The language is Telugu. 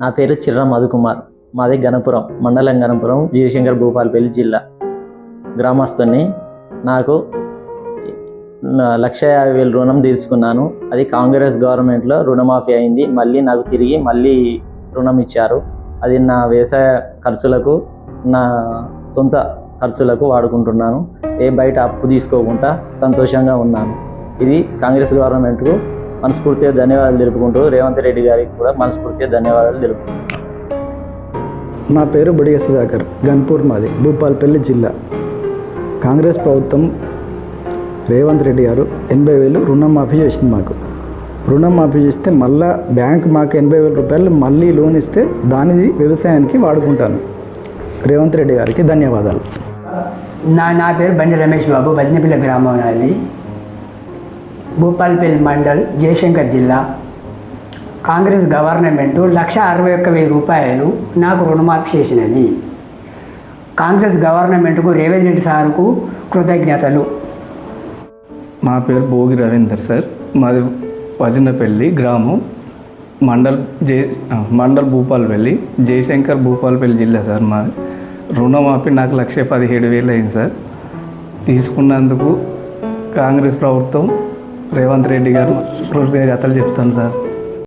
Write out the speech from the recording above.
నా పేరు చిర్ర మధుకుమార్. మాది గణపురం మండలం గణపురం వీరశంకర్ భూపాలపల్లి జిల్లా. గ్రామస్తుని నాకు లక్ష యాభై వేలు రుణం తీసుకున్నాను అది కాంగ్రెస్ గవర్నమెంట్లో రుణమాఫీ అయింది. మళ్ళీ నాకు తిరిగి మళ్ళీ రుణం ఇచ్చారు. అది నా వ్యవసాయ ఖర్చులకు నా సొంత ఖర్చులకు వాడుకుంటున్నాను. ఏ బయట అప్పు తీసుకోకుండా సంతోషంగా ఉన్నాను. ఇది కాంగ్రెస్ గవర్నమెంట్కు మనస్ఫూర్తిగా ధన్యవాదాలు తెలుపుకుంటూ రేవంత్ రెడ్డి గారికి కూడా మనస్ఫూర్తిగా ధన్యవాదాలు తెలుపుకుంటున్నాను నా పేరు బుడిగ సుధాకర్ గన్పూర్ మాది భూపాల్పల్లి జిల్లా. కాంగ్రెస్ ప్రభుత్వం రేవంత్ రెడ్డి గారు ఎనభై వేలు రుణం మాఫీ చేసింది మాకు. రుణం మాఫీ చేస్తే మళ్ళా బ్యాంక్ మాకు ఎనభై వేల రూపాయలు మళ్ళీ లోన్ ఇస్తే దానిది వ్యవసాయానికి వాడుకుంటాను. రేవంత్ రెడ్డి గారికి ధన్యవాదాలు. నా నా పేరు బండి రమేష్ బాబు భజనపిల్ల గ్రామం నాది. భూపాల్పల్లి మండల్ జయశంకర్ జిల్లా. కాంగ్రెస్ గవర్నమెంటు లక్ష అరవై ఒక్క వెయ్యి రూపాయలు నాకు రుణమాఫీ చేసినది. కాంగ్రెస్ గవర్నమెంట్కు రేవంత్ రెడ్డి సార్కు కృతజ్ఞతలు. మా పేరు భోగి రవీందర్ సార్. మాది వజనపల్లి గ్రామం. మండల్ జే మండల్ భూపాలపల్లి జయశంకర్ భూపాలపల్లి జిల్లా సార్ మా రుణమాఫీ నాకు లక్ష పదిహేడు వేలు అయింది సార్. తీసుకున్నందుకు కాంగ్రెస్ ప్రభుత్వం రేవంత్ రెడ్డి గారు కృతజ్ఞతలు చెప్తాను సార్.